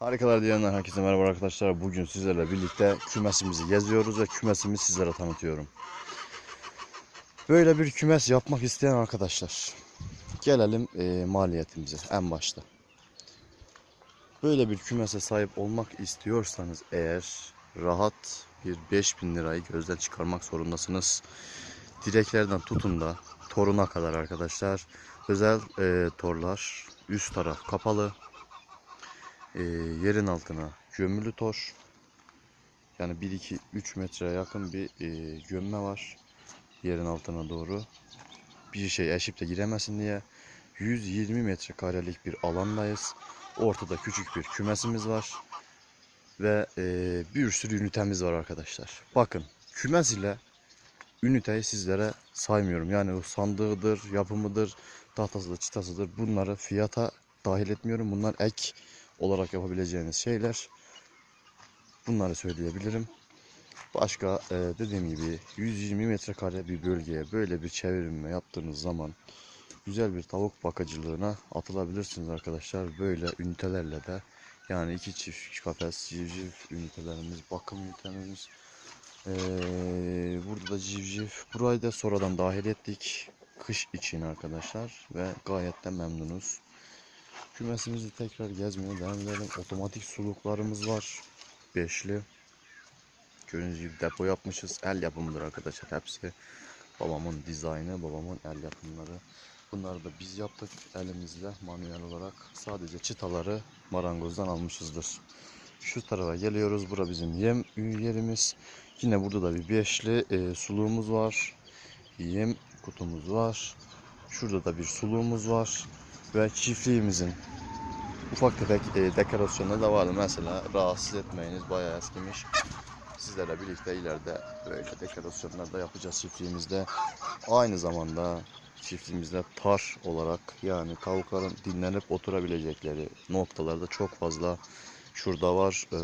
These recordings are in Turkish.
Harikalar diyenler herkese merhaba arkadaşlar. Bugün sizlerle birlikte kümesimizi geziyoruz ve kümesimi sizlere tanıtıyorum. Böyle bir kümes yapmak isteyen arkadaşlar. Gelelim e, maliyetimize en başta. Böyle bir kümese sahip olmak istiyorsanız eğer rahat bir 5000 lirayı gözden çıkarmak zorundasınız. Direklerden tutun da toruna kadar arkadaşlar. Özel e, torlar üst taraf kapalı e, yerin altına gömülü tor. Yani 1-2-3 metreye yakın bir e, gömme var. Yerin altına doğru. Bir şey eşip de giremesin diye. 120 metrekarelik bir alandayız. Ortada küçük bir kümesimiz var. Ve e, bir sürü ünitemiz var arkadaşlar. Bakın kümes ile üniteyi sizlere saymıyorum. Yani o sandığıdır, yapımıdır, tahtasıdır, çıtasıdır. Bunları fiyata dahil etmiyorum. Bunlar ek olarak yapabileceğiniz şeyler. Bunları söyleyebilirim. Başka e, dediğim gibi 120 metrekare bir bölgeye böyle bir çevirme yaptığınız zaman güzel bir tavuk bakıcılığına atılabilirsiniz arkadaşlar. Böyle ünitelerle de yani iki çift kafes civciv ünitelerimiz, bakım ünitemiz. E, burada da civciv. Burayı da sonradan dahil ettik. Kış için arkadaşlar ve gayet de memnunuz. Kümesimizi tekrar gezmeye devam edelim. Otomatik suluklarımız var. Beşli. Gördüğünüz gibi depo yapmışız. El yapımıdır arkadaşlar hepsi. Babamın dizaynı, babamın el yapımları. Bunları da biz yaptık elimizle manuel olarak. Sadece çıtaları marangozdan almışızdır. Şu tarafa geliyoruz. Bura bizim yem yerimiz. Yine burada da bir beşli e, suluğumuz var. Yem kutumuz var. Şurada da bir suluğumuz var ve çiftliğimizin ufak tefek e, dekorasyonları da vardı. Mesela rahatsız etmeyiniz bayağı eskimiş. Sizlerle birlikte ileride böyle dekorasyonlar da yapacağız çiftliğimizde. Aynı zamanda çiftliğimizde tar olarak yani tavukların dinlenip oturabilecekleri noktalarda çok fazla şurada var. Ee,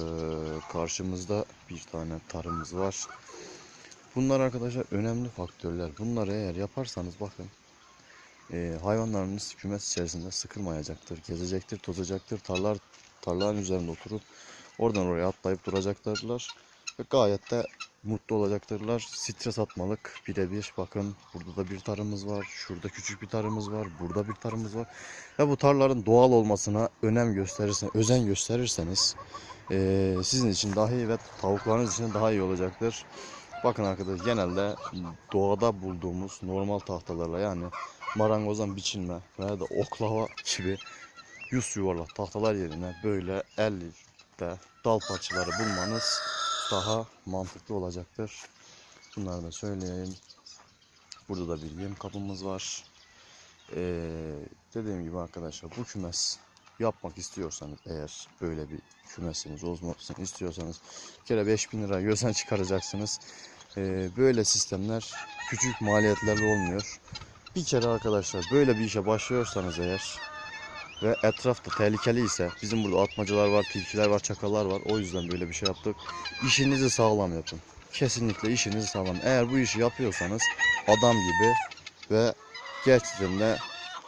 karşımızda bir tane tarımız var. Bunlar arkadaşlar önemli faktörler. Bunları eğer yaparsanız bakın e, hayvanlarınız kümes içerisinde sıkılmayacaktır, gezecektir, tozacaktır. Tarlar tarlaların üzerinde oturup oradan oraya atlayıp duracaklarlar ve gayet de mutlu olacaktırlar. Stres atmalık birebir. Bakın burada da bir tarımız var. Şurada küçük bir tarımız var. Burada bir tarımız var. Ve bu tarlaların doğal olmasına önem gösterirseniz, özen gösterirseniz e, sizin için daha iyi ve tavuklarınız için daha iyi olacaktır. Bakın arkadaşlar genelde doğada bulduğumuz normal tahtalarla yani marangozdan biçilme veya da oklava gibi yüz yuvarlak tahtalar yerine böyle elde dal parçaları bulmanız daha mantıklı olacaktır. Bunları da söyleyeyim. Burada da bir yem kapımız var. Ee, dediğim gibi arkadaşlar bu kümes yapmak istiyorsanız eğer böyle bir kümesiniz olmasını istiyorsanız bir kere 5000 lira gözden çıkaracaksınız. Ee, böyle sistemler küçük maliyetlerle olmuyor. Bir kere arkadaşlar böyle bir işe başlıyorsanız eğer ve etrafta tehlikeli ise bizim burada atmacalar var, tilkiler var, çakallar var. O yüzden böyle bir şey yaptık. İşinizi sağlam yapın. Kesinlikle işinizi sağlam. Eğer bu işi yapıyorsanız adam gibi ve gerçekten de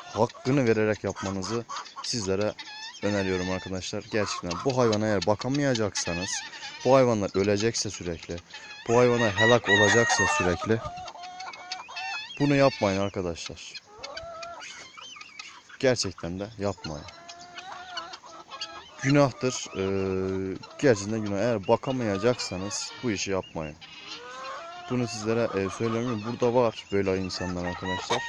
hakkını vererek yapmanızı sizlere öneriyorum arkadaşlar. Gerçekten bu hayvana eğer bakamayacaksanız, bu hayvanlar ölecekse sürekli, bu hayvana helak olacaksa sürekli bunu yapmayın arkadaşlar. Gerçekten de yapmayın. Günahtır. Ee, gerçekten günah. Eğer bakamayacaksanız bu işi yapmayın. Bunu sizlere e, söylemiyorum. Burada var böyle insanlar arkadaşlar.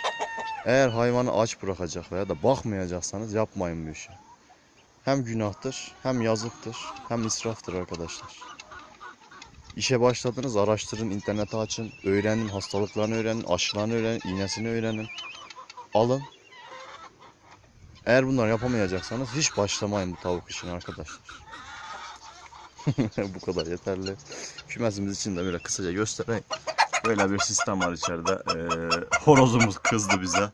Eğer hayvanı aç bırakacak veya da bakmayacaksanız yapmayın bu işi. Hem günahtır, hem yazıktır, hem israftır arkadaşlar. İşe başladınız araştırın, internete açın, öğrenin, hastalıklarını öğrenin, aşılarını öğrenin, iğnesini öğrenin. Alın. Eğer bunları yapamayacaksanız hiç başlamayın bu tavuk işine arkadaşlar. bu kadar yeterli. Kümesimiz için de böyle kısaca göstereyim. Böyle bir sistem var içeride. Ee, horozumuz kızdı bize.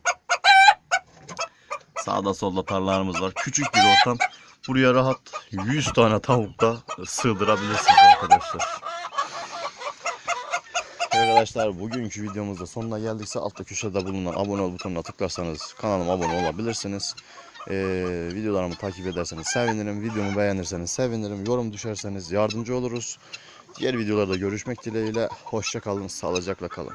Sağda solda tarlalarımız var. Küçük bir ortam. Buraya rahat 100 tane tavuk da sığdırabilirsiniz arkadaşlar. Arkadaşlar bugünkü videomuzda sonuna geldikse altta köşede bulunan abone ol butonuna tıklarsanız kanalıma abone olabilirsiniz. Ee, videolarımı takip ederseniz sevinirim. Videomu beğenirseniz sevinirim. Yorum düşerseniz yardımcı oluruz. Diğer videolarda görüşmek dileğiyle. Hoşça kalın, sağlıcakla kalın.